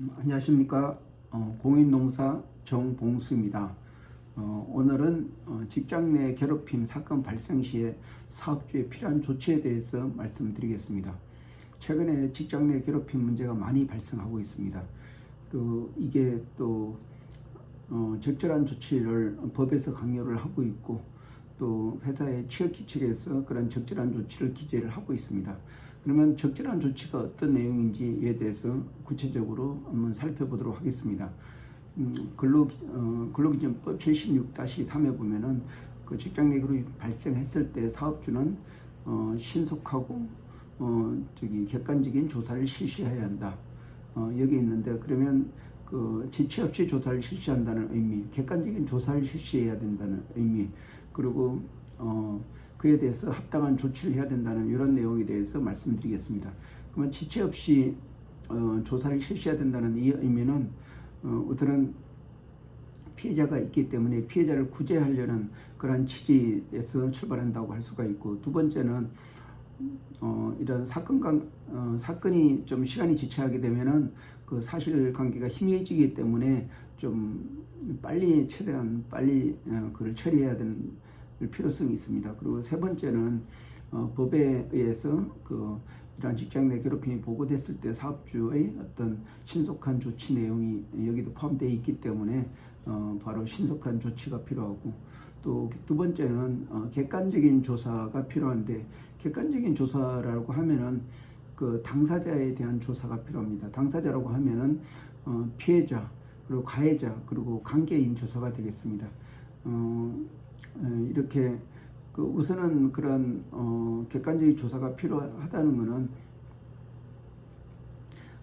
음, 안녕하십니까 어, 공인노무사 정봉수입니다. 어, 오늘은 어, 직장 내 괴롭힘 사건 발생 시에 사업주에 필요한 조치에 대해서 말씀드리겠습니다. 최근에 직장 내 괴롭힘 문제가 많이 발생하고 있습니다. 그 이게 또 어, 적절한 조치를 법에서 강요를 하고 있고 또 회사의 취업기 측에서 그런 적절한 조치를 기재를 하고 있습니다. 그러면 적절한 조치가 어떤 내용인지에 대해서 구체적으로 한번 살펴보도록 하겠습니다. 음, 근로, 어, 근로기준법 76-3에 보면은 그 직장 내 그룹이 발생했을 때 사업주는 어, 신속하고 어, 저기 객관적인 조사를 실시해야 한다. 어, 여기 있는데 그러면 그 지체 없이 조사를 실시한다는 의미, 객관적인 조사를 실시해야 된다는 의미, 그리고 어, 그에 대해서 합당한 조치를 해야 된다는 이런 내용에 대해서 말씀드리겠습니다. 그러면 지체 없이 어, 조사를 실시해야 된다는 이 의미는 어, 우선은 피해자가 있기 때문에 피해자를 구제하려는 그러한 취지에서 출발한다고 할 수가 있고 두 번째는 어, 이런 사건 어, 사건이 좀 시간이 지체하게 되면은 그 사실 관계가 희미해지기 때문에 좀 빨리 최대한 빨리 어, 그를 처리해야 되는 필요성이 있습니다. 그리고 세 번째는 어, 법에 의해서 그 이러한 직장 내 괴롭힘이 보고됐을 때 사업주의 어떤 신속한 조치 내용이 여기도 포함되어 있기 때문에 어, 바로 신속한 조치가 필요하고 또 두 번째는 어, 객관적인 조사가 필요한데 객관적인 조사라고 하면은 그 당사자에 대한 조사가 필요합니다. 당사자라고 하면은 어, 피해자 그리고 가해자 그리고 관계인 조사가 되겠습니다. 어, 에, 이렇게 그 우선은 그런 어, 객관적인 조사가 필요하다는 것은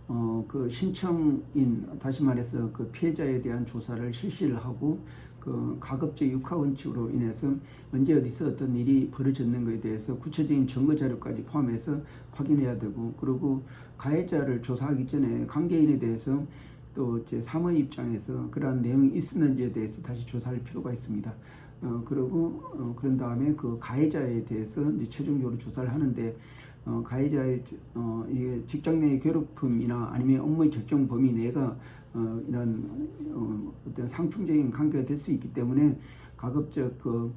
어, 그 신청인 다시 말해서 그 피해자에 대한 조사를 실시를 하고 그 가급적 육하 원칙으로 인해서 언제 어디서 어떤 일이 벌어졌는 것에 대해서 구체적인 증거 자료까지 포함해서 확인해야 되고 그리고 가해자를 조사하기 전에 관계인에 대해서 또 이제 사모의 입장에서 그러한 내용이 있었는지에 대해서 다시 조사할 필요가 있습니다. 어, 그리고 어, 그런 다음에 그 가해자에 대해서 이제 최종적으로 조사를 하는데 어, 가해자의 어, 이게 직장 내 괴롭힘이나 아니면 업무의 적정 범위 내가 어, 이런 어, 어떤 상충적인 관계가 될 수 있기 때문에 가급적 그,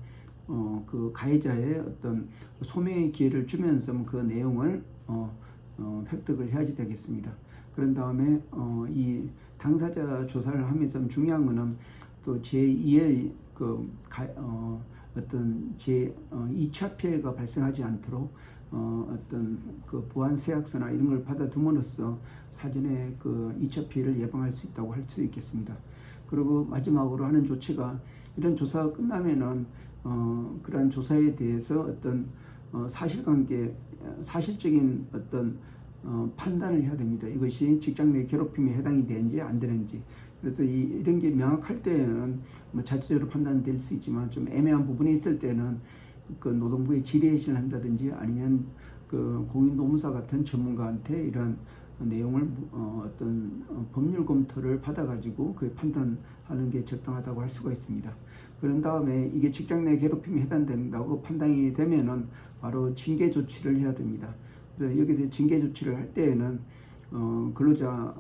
어, 그 가해자의 어떤 소명의 기회를 주면서 그 내용을 어, 어, 획득을 해야지 되겠습니다. 그런 다음에 어, 이 당사자 조사를 하면서 중요한 거는 또 제2의 그 가, 어, 어떤 제 어, 2차 피해가 발생하지 않도록 어, 어떤 그 보안 세약서나 이런 걸 받아둠으로써 사전에 그 2차 피해를 예방할 수 있다고 할 수 있겠습니다. 그리고 마지막으로 하는 조치가 이런 조사가 끝나면은 어, 그러한 조사에 대해서 어떤 어, 사실관계, 사실적인 어떤 어, 판단을 해야 됩니다. 이것이 직장 내 괴롭힘에 해당이 되는지 안 되는지. 그래서 이, 이런 게 명확할 때는 뭐 자체적으로 판단될 수 있지만 좀 애매한 부분이 있을 때는 그 노동부에 질의해실 한다든지 아니면 그 공인노무사 같은 전문가한테 이런 내용을 어, 어떤 어, 법률 검토를 받아가지고 그 판단하는 게 적당하다고 할 수가 있습니다. 그런 다음에 이게 직장 내 괴롭힘에 해당된다고 판단이 되면은 바로 징계 조치를 해야 됩니다. 그래서 여기서 징계 조치를 할 때에는 어, 근로자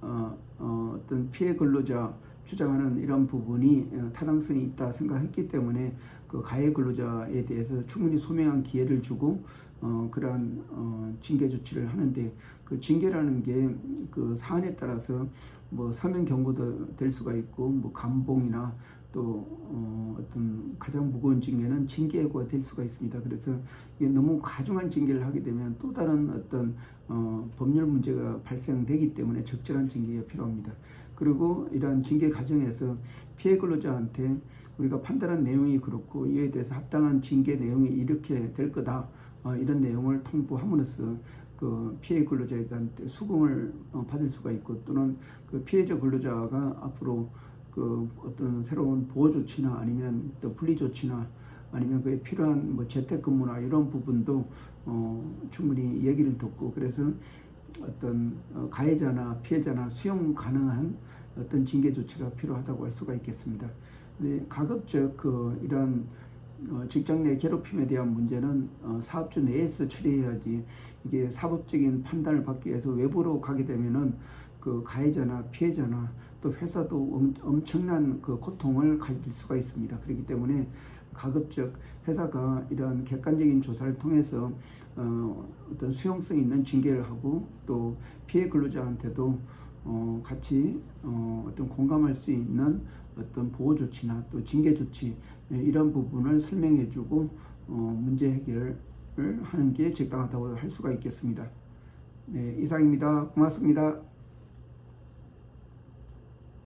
어, 어, 어 떤 피해 근로자 주장하는 이런 부분이 어, 타당성이 있다 생각했기 때문에 그 가해 근로자에 대해서 충분히 소명한 기회를 주고 어, 그러한 어, 징계 조치를 하는데 그 징계라는 게 그 사안에 따라서 뭐 서면 경고도 될 수가 있고 뭐 감봉이나 또 어, 어떤 가장 무거운 징계는 징계가 될 수가 있습니다. 그래서 너무 과중한 징계를 하게 되면 또 다른 어떤 어, 법률 문제가 발생되기 때문에 적절한 징계가 필요합니다. 그리고 이러한 징계 과정에서 피해 근로자한테 우리가 판단한 내용이 그렇고 이에 대해서 합당한 징계 내용이 이렇게 될 거다 어, 이런 내용을 통보함으로써 그 피해 근로자에 대한 수긍을 어, 받을 수가 있고 또는 그 피해자 근로자가 앞으로 그 어떤 새로운 보호 조치나 아니면 또 분리 조치나 아니면 그에 필요한 뭐 재택근무나 이런 부분도 어, 충분히 얘기를 듣고 그래서 어떤 어, 가해자나 피해자나 수용 가능한 어떤 징계 조치가 필요하다고 할 수가 있겠습니다. 가급적 그 이런 어, 직장 내 괴롭힘에 대한 문제는 어, 사업주 내에서 처리해야지 이게 사법적인 판단을 받기 위해서 외부로 가게 되면은 그 가해자나 피해자나 또 회사도 엄- 엄청난 그 고통을 가질 수가 있습니다. 그렇기 때문에 가급적 회사가 이런 객관적인 조사를 통해서 어, 어떤 수용성 있는 징계를 하고 또 피해 근로자한테도 어, 같이 어, 어떤 공감할 수 있는 어떤 보호 조치나 또 징계 조치 예, 이런 부분을 설명해주고 어, 문제 해결을 하는 게 적당하다고 할 수가 있겠습니다. 네, 이상입니다. 고맙습니다.